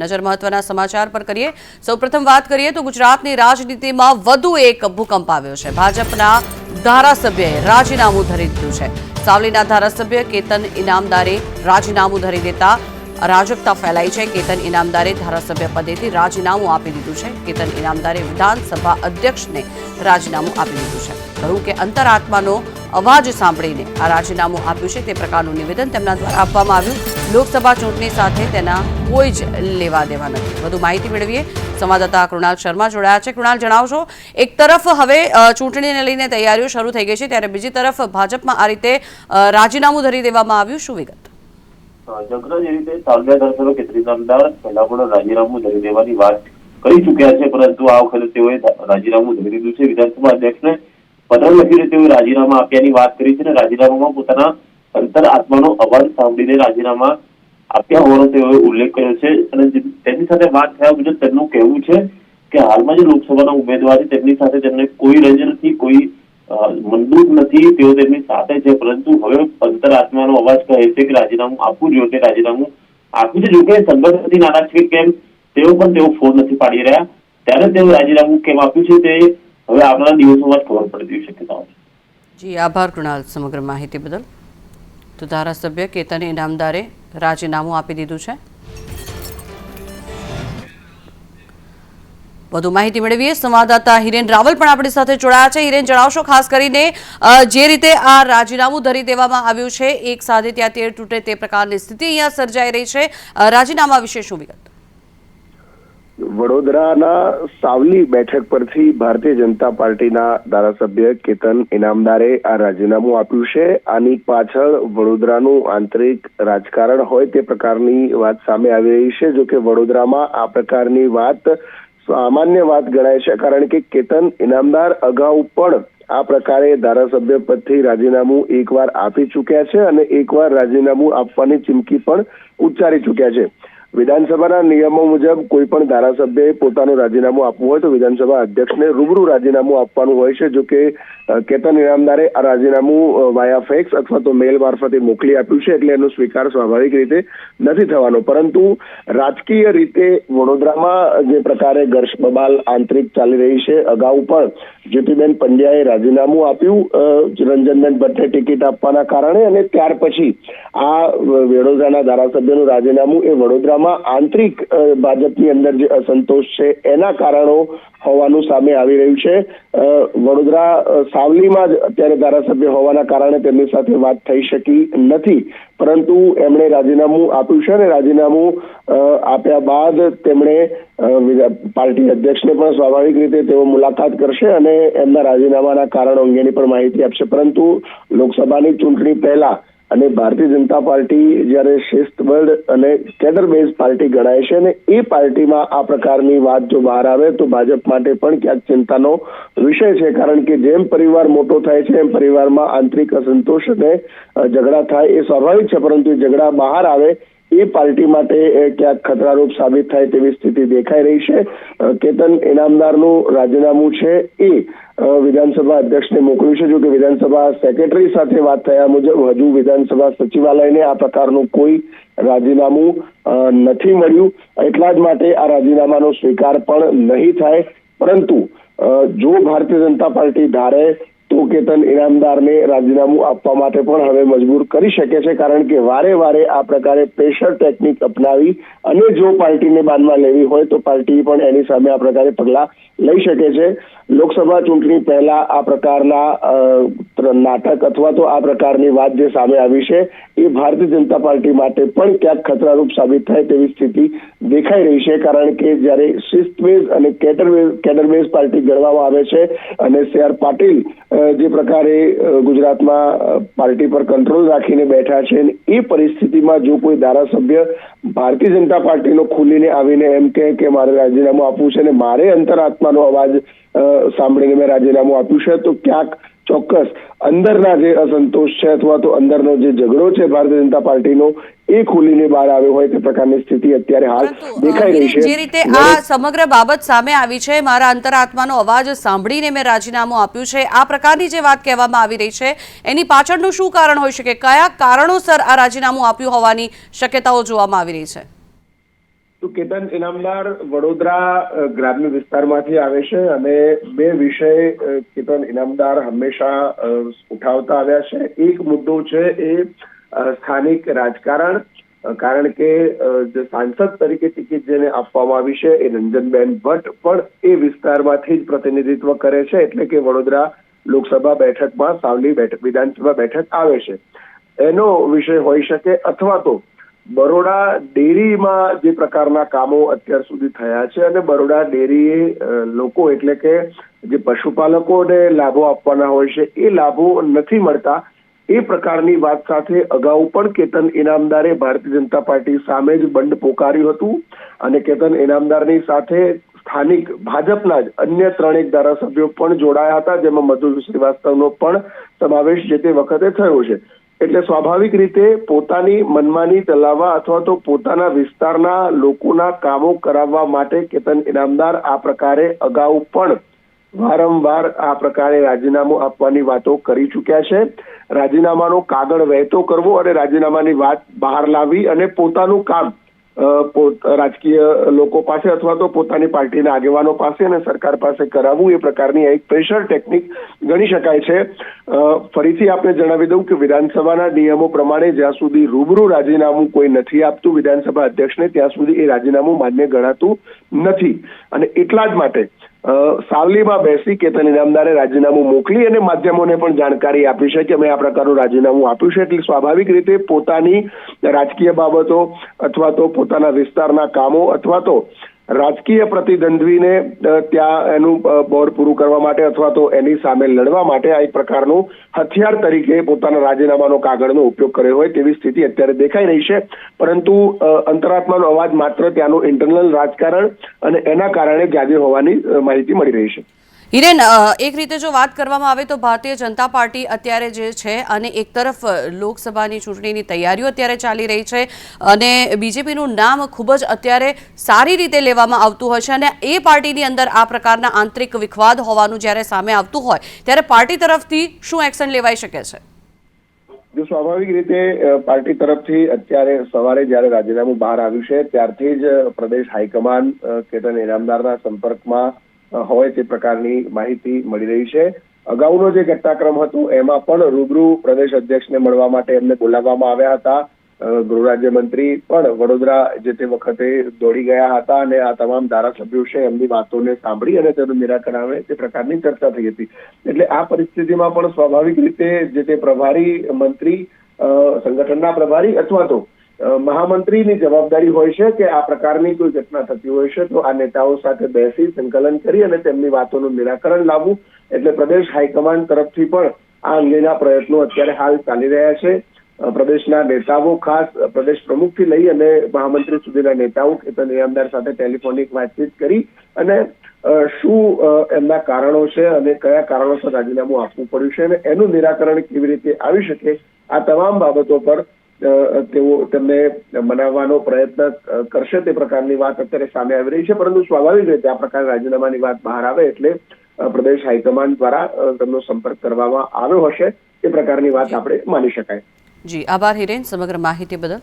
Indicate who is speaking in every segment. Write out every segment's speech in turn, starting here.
Speaker 1: નજર મહત્વના સમાચાર પર કરીએ. સૌપ્રથમ વાત કરીએ તો ગુજરાતની રાજનીતિમાં વધુ એક ભૂકંપ આવ્યો છે. ભાજપના ધારાસભ્યએ રાજીનામું ધરી દીધું છે. સાવલીના ધારાસભ્ય કેતન ઇનામદારે રાજીનામું ધરી દેતા અરાજકતા ફેલાઈ છે. કેતન ઇનામદારે ધારાસભ્ય પદેથી રાજીનામું આપી દીધું છે. કેતન ઇનામદારે વિધાનસભા અધ્યક્ષને રાજીનામું આપી દીધું છે. કહ્યું કે અંતરાત્માનો અવાજ સાંભળીને આ રાજીનામું આપ્યું છે તે પ્રકારનું નિવેદન તેમના દ્વારા આપવામાં આવ્યું. લોકસભા ચૂંટણી સાથે તેના કોઈ જ લેવા દેવા નથી. વધુ માહિતી મેળવીએ. સંવાદદાતા કૃણાલ શર્મા જોડાયા છે. કૃણાલ, જણાવશો? એક તરફ હવે ચૂંટણીને લઈને તૈયારીઓ શરૂ થઈ ગઈ છે, ત્યારે બીજી તરફ ભાજપમાં આ રીતે રાજીનામું ધરી દેવામાં આવ્યું. શું વિગત?
Speaker 2: જગ્ન જે રીતે સાલવ્યા ધારાસભ્ય કેતરી પહેલા પણ રાજીનામું ધરી દેવાની વાત કરી છે, પરંતુ આ રાજીનામું ધરી દીધું છે. વિધાનસભા અધ્યક્ષને પત્ર લખીને તેઓએ રાજીનામા આપ્યાની વાત કરી છે અને રાજીનામામાં પોતાના અંતર આત્માનો અવાજ સાંભળીને રાજીનામા આપ્યા હોવાનો તેઓએ ઉલ્લેખ કર્યો છે. અને તેની સાથે વાત થયા મુજબ તેમનું કહેવું છે કે હાલમાં જે લોકસભાના ઉમેદવાર છે તેમની સાથે તેમને કોઈ રંજ નથી કોઈ અ, મંદુક નથી. તેઓ તેમની સાથે છે. પરંતુ હવે અંતરાત્માનો અવાજ કહે છે કે રાજીનામું આપવું જોઈએ રાજીનામું આપ્યું છે. જોકે સંગઠનથી નારાજ છે કેમ તેઓ પણ તેઓ ફોન નથી પાડી રહ્યા. ત્યારે તેઓ રાજીનામું કેમ આપ્યું છે તે હવે આવનારા દિવસોમાં ખબર પડે તેવી શક્યતાઓ
Speaker 1: જી, આભાર કૃણાલ સમગ્ર માહિતી બદલ. તો ધારાસભ્ય કેતન ઇનામદારે રાજીનામું આપી દીધું છે. વધુ માહિતી મેળવીએ. સંવાદદાતા હિરેન રાવલ પણ આપણી સાથે જોડાયા છે. હિરેન, જણાવશો ખાસ કરીને જે રીતે આ રાજીનામું ધરી દેવામાં આવ્યું છે, એક સાથે ત્યાં તેર તૂટે તે પ્રકારની સ્થિતિ અહીંયા સર્જાઈ રહી છે. રાજીનામા વિશે શું વિગત?
Speaker 3: વડોદરાના સાવલી બેઠક પરથી ભારતીય જનતા પાર્ટીના ધારાસભ્ય કેતન ઇનામદારે આ રાજીનામું આપ્યું છે. આની પાછળ વડોદરાનું આંતરિક રાજકારણ હોય તે પ્રકારની વાત સામે આવી રહી છે. જો કે વડોદરામાં આ પ્રકારની વાત સામાન્ય વાત ગણાય છે કારણ કે કેતન ઇનામદાર અગાઉ પણ આ પ્રકારે ધારાસભ્ય પદથી રાજીનામું એકવાર આપી ચૂક્યા છે અને એકવાર રાજીનામું આપવાની ચીમકી પણ ઉચ્ચારી ચૂક્યા છે. વિધાનસભાના નિયમો મુજબ કોઈ પણ ધારાસભ્યએ પોતાનું રાજીનામું આપવું હોય તો વિધાનસભા અધ્યક્ષને રૂબરૂ રાજીનામું આપવાનું હોય છે જો કે કેતન ઇનામદારે આ રાજીનામું વાયા ફેક્સ અથવા તો મેલ મારફતે મોકલી આપ્યું છે એટલે એનો સ્વીકાર સ્વાભાવિક રીતે નથી થવાનો. પરંતુ રાજકીય રીતે વડોદરામાં જે પ્રકારે ઘર્ષ બબાલ આંતરિક ચાલી રહી છે, અગાઉ પણ જ્યોતિબેન પંડ્યાએ રાજીનામું આપ્યું રંજનબેન ભટ્ટે ટિકિટ આપવાના કારણે અને ત્યાર પછી આ વડોદરાના ધારાસભ્યનું રાજીનામું એ વડોદરામાં આંતરિક ભાજપની અંદર જે અસંતોષ છે, એના કારણો હોવાનું સામે આવી રહ્યું છે. વડોદરા સાવલીમાં જ અત્યારે ધારાસભ્ય હોવાના કારણે તેમની સાથે વાત થઈ શકી નથી. પરંતુ એમણે રાજીનામું આપ્યું છે અને રાજીનામું આપ્યા બાદ તેમણે પાર્ટી અધ્યક્ષને પણ સ્વાભાવિક રીતે તેઓ મુલાકાત કરશે અને એમના રાજીનામાના કારણો અંગેની પણ માહિતી આપશે. પરંતુ લોકસભાની ચૂંટણી પહેલા અને ભારતીય જનતા પાર્ટી જ્યારે શિસ્તબદ્ધ અને કેડર બેઝ પાર્ટી ગણાય છે અને એ પાર્ટીમાં આ પ્રકારની વાત જો બહાર આવે તો ભાજપ માટે પણ ક્યાંક ચિંતાનો વિષય છે. કારણ કે જેમ પરિવાર મોટો થાય છે, એમ પરિવારમાં આંતરિક અસંતોષ અને ઝઘડા થાય એ સ્વાભાવિક છે, પરંતુ ઝઘડા બહાર આવે એ પાર્ટી માટે ક્યાંક ખતરારૂપ સાબિત થાય તેવી સ્થિતિ દેખાઈ રહી છે. કેતન ઇનામદારનું રાજીનામું છે એ વિધાનસભા અધ્યક્ષને મોકલ્યું છે. જો કે વિધાનસભા સેક્રેટરી સાથે વાત થયા મુજબ હજુ વિધાનસભા સચિવાલયને આ પ્રકારનું કોઈ રાજીનામું નથી મળ્યું. એટલા જ માટે આ રાજીનામાનો સ્વીકાર પણ નહીં થાય. પરંતુ જો ભારતીય જનતા પાર્ટી ધારે તો કેતન ઇનામદારને રાજીનામું આપવા માટે પણ હવે મજબૂર કરી શકે છે, કારણ કે વારે વારે આ પ્રકારે પ્રેશર ટેકનિક અપનાવી અને જો પાર્ટીને બાનમાં લેવી હોય તો પાર્ટી પણ એની સામે આ પ્રકારે પગલાં લઈ શકે છે. લોકસભા ચૂંટણી પહેલા આ પ્રકારના નાટક અથવા તો આ પ્રકારની વાત જે સામે આવી છે, એ ભારતીય જનતા પાર્ટી માટે પણ ક્યાંક ખતરારૂપ સાબિત થાય તેવી સ્થિતિ દેખાઈ રહી છે, કારણ કે જ્યારે શિસ્તવેઝ અને કેડરબેઝ કેડરવેઝ પાર્ટી ગણવામાં આવે છે અને સી આર પાટીલ જે પ્રકારે ગુજરાતમાં પાર્ટી પર કંટ્રોલ રાખીને બેઠા છે એ પરિસ્થિતિમાં જો કોઈ ધારાસભ્ય ભારતીય જનતા પાર્ટીનો ખુલીને આવીને એમ કહે કે મારે રાજીનામું આપવું છે અને મારે અંતરાત્માનો અવાજ સાંભળીને મેં રાજીનામું આપ્યું છે, તો ક્યાંક ચોક્કસ. અંદરના જે અસંતોષ છે અથવા તો અંદરનો જે ઝઘડો છે ભારતીય જનતા પાર્ટીનો એ ખુલીને બહાર આવ્યો હોય તે પ્રકારની સ્થિતિ અત્યારે હાલ દેખાઈ રહી છે.
Speaker 1: જે રીતે આ સમગ્ર બાબત સામે આવી છે મારા અંતરાત્માનો અવાજ સાંભળીને મેં રાજીનામું આપ્યું છે. આ પ્રકારની જે વાત કહેવામાં આવી રહી છે એની પાછળનું શું કારણ હોઈ શકે? કયા કારણોસર આ રાજીનામું આપ્યું હોવાની શક્યતાઓ જોવામાં આવી રહી છે?
Speaker 3: તો કેતન, ઇનામદાર વડોદરા ગ્રામ્ય વિસ્તારમાંથી આવે છે અને બે વિષય કેતન, ઇનામદાર હંમેશા ઉઠાવતા આવ્યા છે. એક મુદ્દો છે એ સ્થાનિક રાજકારણ કારણ કે જે સાંસદ તરીકે ટિકિટ જેને આપવામાં આવી છે એ રંજનબેન ભટ્ટ પણ એ વિસ્તારમાંથી જ પ્રતિનિધિત્વ કરે છે. એટલે કે વડોદરા લોકસભા બેઠકમાં સાવલી બેઠક, વિધાનસભા બેઠક આવે છે. એનો વિષય હોઈ શકે અથવા તો બરોડા ડેરીમાં જે પ્રકારના કામો અત્યાર સુધી થયા છે અને બરોડા ડેરીએ લોકો એટલે કે જે પશુપાલકોને લાભો આપવાના હોય છે, એ લાભો નથી મળતા. એ પ્રકારની વાત સાથે અગાઉ પણ કેતન ઇનામદારે ભારતીય જનતા પાર્ટી સામે જ બંધ પોકાર્યું હતું અને કેતન ઇનામદારની સાથે સ્થાનિક ભાજપના જ અન્ય ત્રણેક ધારાસભ્યો પણ જોડાયા હતા, જેમાં મધુર શ્રીવાસ્તવનો પણ સમાવેશ જે તે વખતે થયો છે. એટલે સ્વાભાવિક રીતે પોતાની મનમાની ચલાવવા અથવા તો પોતાના વિસ્તારના લોકોના કામો કરાવવા માટે કેતન ઇનામદાર આ પ્રકારે અગાઉ પણ વારંવાર આ પ્રકારે રાજીનામું આપવાની વાતો કરી ચૂક્યા છે. રાજીનામાનો કાગળ વહેતો કરવો અને રાજીનામાની વાત બહાર લાવી અને પોતાનું કામ રાજકીય લોકો પાસે અથવા તો પોતાની પાર્ટીના આગેવાનો પાસે અને સરકાર પાસે કરાવવું એ પ્રકારની એક પ્રેશર ટેકનિક ગણી શકાય છે. ફરીથી આપણે જણાવી દઉં કે વિધાનસભાના નિયમો પ્રમાણે જ્યાં સુધી રૂબરૂ રાજીનામું કોઈ નથી આપતું વિધાનસભા અધ્યક્ષને, ત્યાં સુધી એ રાજીનામું માન્ય ગણાતું નથી. અને એટલા જ માટે સાવલીમાં બેસી કેતન ઇનામદારે રાજીનામું મોકલી અને માધ્યમોને પણ જાણકારી આપી છે કે મેં આ પ્રકારનું રાજીનામું આપ્યું છે. એટલે સ્વાભાવિક રીતે પોતાની રાજકીય બાબતો અથવા તો પોતાના વિસ્તારના કામો અથવા તો રાજકીય પ્રતિદ્વંદ્વીને ત્યાં એનું બોર પૂરું કરવા માટે અથવા તો એની સામે લડવા માટે આ એક પ્રકારનું હથિયાર તરીકે પોતાના રાજીનામાનો કાગળનો ઉપયોગ કર્યો હોય તેવી સ્થિતિ અત્યારે દેખાઈ રહી છે. પરંતુ અંતરાત્માનો અવાજ માત્ર ત્યાંનું ઇન્ટરનલ રાજકારણ અને એના કારણે જાગે હોવાની માહિતી મળી રહી છે.
Speaker 1: હિરેન એક રીતે જો વાત કરવામાં આવે તો ભારતીય જનતા પાર્ટી અત્યારે જે છે અને એક તરફ લોકસભાની ચૂંટણીની તૈયારીઓ અત્યારે ચાલી રહી છે અને બીજેપીનું નામ ખૂબ જ અત્યારે સારી રીતે લેવામાં આવતું હોય છે અને એ પાર્ટીની અંદર આ પ્રકારના આંતરિક વિખવાદ હોવાનું જ્યારે સામે આવતું હોય, ત્યારે પાર્ટી તરફથી શું એક્શન લેવાઈ શકે છે?
Speaker 3: જો સ્વાભાવિક રીતે પાર્ટી તરફથી અત્યારે સવારે જ્યારે રાજીનામું બહાર આવ્યું છે, ત્યારથી જ પ્રદેશ હાઈકમાન્ડ કેતન ઇનામદારના સંપર્કમાં હોય તે પ્રકારની માહિતી મળી રહી છે. અગાઉનો જે ઘટનાક્રમ હતો, એમાં પણ રૂબરૂ પ્રદેશ અધ્યક્ષને મળવા માટે એમને બોલાવવામાં આવ્યા હતા. ગૃહ રાજ્યમંત્રી પણ વડોદરા જે તે વખતે દોડી ગયા હતા અને આ તમામ ધારાસભ્યો છે એમની વાતોને સાંભળી અને તેનું નિરાકરણ આવે તે પ્રકારની ચર્ચા થઈ હતી. એટલે આ પરિસ્થિતિમાં પણ સ્વાભાવિક રીતે જે તે પ્રભારી મંત્રી સંગઠનના પ્રભારી અથવા તો મહામંત્રીની જવાબદારી હોય છે કે આ પ્રકારની કોઈ ઘટના થતી હોય છે, તો આ નેતાઓ સાથે બેસી સંકલન કરી અને તેમની વાતોનું નિરાકરણ લાવવું. એટલે પ્રદેશ હાઈકમાન્ડ તરફથી પણ આ અંગેના પ્રયત્નો અત્યારે હાલ ચાલી રહ્યા છે. પ્રદેશના નેતાઓ ખાસ પ્રદેશ પ્રમુખથી લઈ અને મહામંત્રી સુધીના નેતાઓ કેતન ઇનામદાર સાથે ટેલિફોનિક વાતચીત કરી અને શું એમના કારણો છે અને કયા કારણોસર રાજીનામું આપવું પડ્યું છે અને એનું નિરાકરણ કેવી રીતે આવી શકે, આ તમામ બાબતો પર તેઓ તેમને મનાવવાનો પ્રયત્ન કરશે તે પ્રકારની વાત અત્યારે સામે આવી રહી છે. પરંતુ સ્વાભાવિક રીતે આ પ્રકારે રાજીનામાની વાત બહાર આવે એટલે પ્રદેશ હાઈકમાન્ડ દ્વારા તેમનો સંપર્ક કરવામાં આવ્યો હશે. એ પ્રકારની વાત આપણે માની શકાય.
Speaker 1: જી, આભાર હિરેન. સમગ્ર માહિતી બદલ.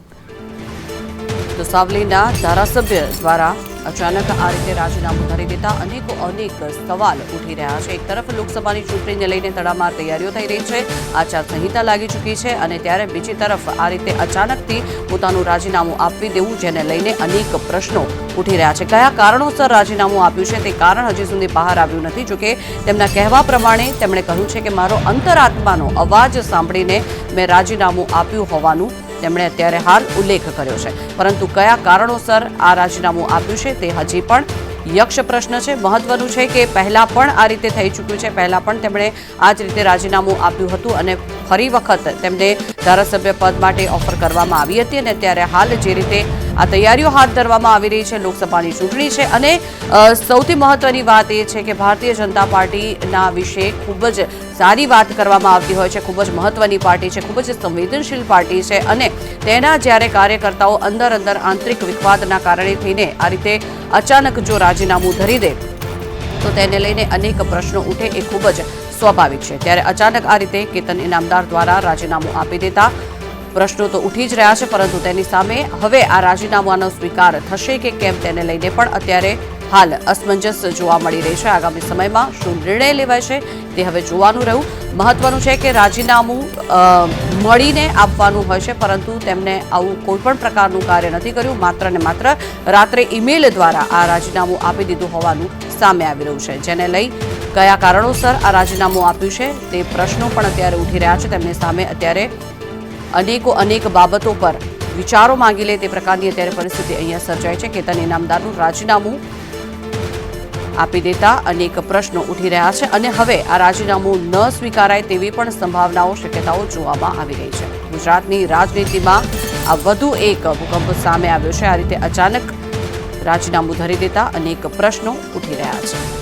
Speaker 1: તો સાવલીના ધારાસભ્ય દ્વારા અચાનક આ રીતે રાજીનામું ધરી દેતા અનેકો અનેક સવાલ ઉઠી રહ્યા છે. એક તરફ લોકસભાની ચૂંટણીને લઈને તડામાર તૈયારીઓ થઈ રહી છે. આચાર સંહિતા લાગી ચૂકી છે અને ત્યારે બીજી તરફ આ રીતે અચાનકથી પોતાનું રાજીનામું આપી દેવું જેને લઈને અનેક પ્રશ્નો ઉઠી રહ્યા છે. કયા કારણોસર રાજીનામું આપ્યું છે તે કારણ હજી સુધી બહાર આવ્યું નથી. જોકે તેમના કહેવા પ્રમાણે તેમણે કહ્યું છે કે મારો અંતરાત્માનો અવાજ સાંભળીને મેં રાજીનામું આપ્યું હોવાનું તેમણે અત્યારે હાલ ઉલ્લેખ કર્યો છે. પરંતુ કયા કારણોસર આ રાજીનામું આપ્યું છે તે હજી પણ યક્ષ પ્રશ્ન છે. મહત્વનું છે કે પહેલાં પણ આ રીતે થઈ ચૂક્યું છે. પહેલાં પણ તેમણે આ જ રીતે રાજીનામું આપ્યું હતું અને ફરી વખત તેમને ધારાસભ્ય પદ માટે ઓફર કરવામાં આવી હતી અને ત્યારે હાલ જે રીતે આ તૈયારીઓ હાથ ધરવામાં આવી રહી છે લોકસભાની ચૂંટણી છે અને સૌથી મહત્વની વાત એ છે કે ભારતીય જનતા પાર્ટીના વિશે ખૂબ જ સારી વાત કરવામાં આવતી હોય છે, ખૂબ જ મહત્વની પાર્ટી છે, ખૂબ જ સંવેદનશીલ પાર્ટી છે અને તેના જ્યારે કાર્યકર્તાઓ અંદર અંદર આંતરિક વિખવાદના કારણે થઈને આ રીતે અચાનક જો રાજીનામું ધરી દે, તો તેને લઈને અનેક પ્રશ્નો ઉઠે એ ખૂબ જ સ્વાભાવિક છે. ત્યારે અચાનક આ રીતે કેતન ઇનામદાર દ્વારા રાજીનામું આપી દેતા પ્રશ્નો તો ઉઠી જ રહ્યા છે, પરંતુ તેની સામે હવે આ રાજીનામાનો સ્વીકાર થશે કે કેમ તેને લઈને પણ અત્યારે હાલ અસમંજસ જોવા મળી રહી છે. આગામી સમયમાં શું નિર્ણય લેવાય છે તે હવે જોવાનું રહ્યું. મહત્વનું છે કે રાજીનામું મળીને આપવાનું હોય છે, પરંતુ તેમને આવું કોઈપણ પ્રકારનું કાર્ય નથી કર્યું. માત્ર ને માત્ર રાત્રે ઈમેલ દ્વારા આ રાજીનામું આપી દીધું હોવાનું સામે આવી રહ્યું છે. જેને લઈ કયા કારણોસર આ રાજીનામું આપ્યું છે તે પ્રશ્નો પણ અત્યારે ઉઠી રહ્યા છે. તેમની સામે અત્યારે અનેકો અનેક બાબતો પર વિચારો માંગી લે તે પ્રકારની અત્યારે પરિસ્થિતિ અહીંયા સર્જાય છે. કેતન ઇનામદારનું રાજીનામું આપી દેતા અનેક પ્રશ્નો ઉઠી રહ્યા છે અને હવે આ રાજીનામું ન સ્વીકારાય તેવી પણ સંભાવનાઓ, શક્યતાઓ જોવામાં આવી રહી છે. ગુજરાતની રાજનીતિમાં આ વધુ એક ભૂકંપ સામે આવ્યો છે. આ રીતે અચાનક રાજીનામું ધરી દેતા અનેક પ્રશ્નો ઉઠી રહ્યા છે.